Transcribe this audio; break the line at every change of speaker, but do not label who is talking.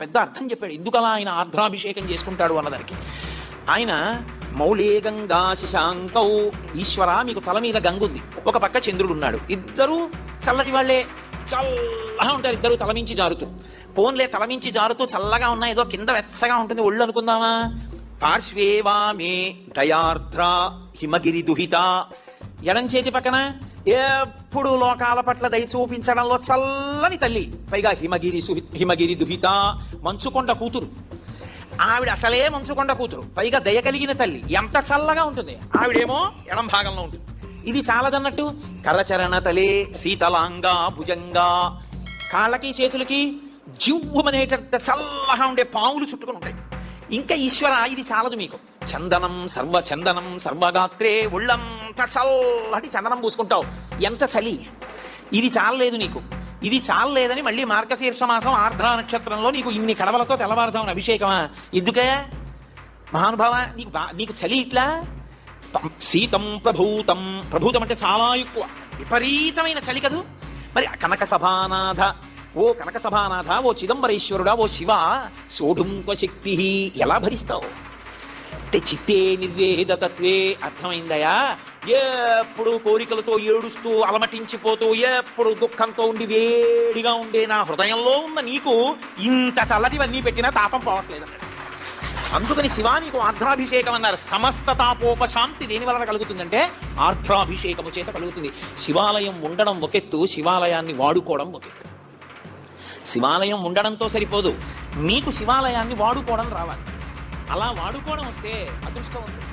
పెద్ద అర్థం చెప్పాడు. ఎందుకలా ఆయన ఆర్ద్రాభిషేకం చేసుకుంటాడు అన్నదానికి? ఆయన మౌళే గంగా శశాంకౌ ఈశ్వర మీకు తల మీద గంగ ఉంది. ఒక పక్క చంద్రుడు ఉన్నాడు. ఇద్దరు చల్లటి వాళ్ళే. చల్లగా ఉంటారు ఇద్దరు తలమించి జారుతూ. పోన్లే తలమించి జారుతూ చల్లగా ఉన్నాయి. ఏదో కింద వెచ్చగా ఉంటుంది. ఒళ్ళు అనుకుందామా? పార్శ్వే వామే దయార్ద్ర హిమగిరి దుహిత. ఎడం చేతి పక్కన ఎప్పుడు లోకాల పట్ల దయ చూపించడంలో చల్లని తల్లి పైగా హిమగిరి హిమగిరి దుహిత మంచుకొండ కూతురు. ఆవిడ అసలే మంచుకొండ కూతురు పైగా దయ కలిగిన తల్లి ఎంత చల్లగా ఉంటుంది. ఆవిడేమో ఎడం భాగంలో ఉంటుంది. ఇది చాలదన్నట్టు కరచరణ తలే శీతలాంగా భుజంగా కాళ్ళకి చేతులకి జివ్వమనేటంత చల్లగా ఉండే పాములు చుట్టుకుని ఉంటాయి. ఇంకా ఈశ్వర ఇది చాలదు మీకు. చందనం సర్వ చందనం సర్వగాత్రే ఒళ్ళంతా చల్లటి చందనం పూసుకుంటావు. ఎంత చలి? ఇది చాలలేదు నీకు. ఇది చాలలేదని మళ్ళీ మార్గశీర్ష మాసం ఆర్ద్రా నక్షత్రంలో నీకు ఇన్ని కడవలతో తెల్లవారుజామున అభిషేకమా? ఎందుకే మహానుభావ నీకు నీకు చలి ఇట్లా? తం- శీతం ప్రభూతం. ప్రభూతం అంటే చాలా ఎక్కువ. విపరీతమైన చలి కదూ? మరి కనక సభానాథ ఓ కనక సభానాథ ఓ చిదంబరేశ్వరుడా ఓ శివ సోఢుంక శక్తి ఎలా భరిస్తావు? అంటే చిత్తే నిర్వేదతత్వే అర్థమైందయా? ఎప్పుడు కోరికలతో ఏడుస్తూ అలమటించిపోతూ ఎప్పుడు దుఃఖంతో ఉండి వేడిగా ఉండే నా హృదయంలో ఉన్న నీకు ఇంత చల్లటివన్నీ పెట్టినా తాపం పోవట్లేదన్నాడు అందుకని శివా నీకు ఆర్ద్రాభిషేకం అన్నారు సమస్త తాపోపశాంతి దేని వలన కలుగుతుందంటే ఆర్ద్రాభిషేకము చేత కలుగుతుంది. శివాలయం ఉండడం ఒకెత్తు శివాలయాన్ని వాడుకోవడం ఒకెత్తు. శివాలయం ఉండడంతో సరిపోదు. మీకు శివాలయాన్ని వాడుకోవడం రావాలి. అలా వాడుకోవడం వస్తే అదృష్టం ఉంది.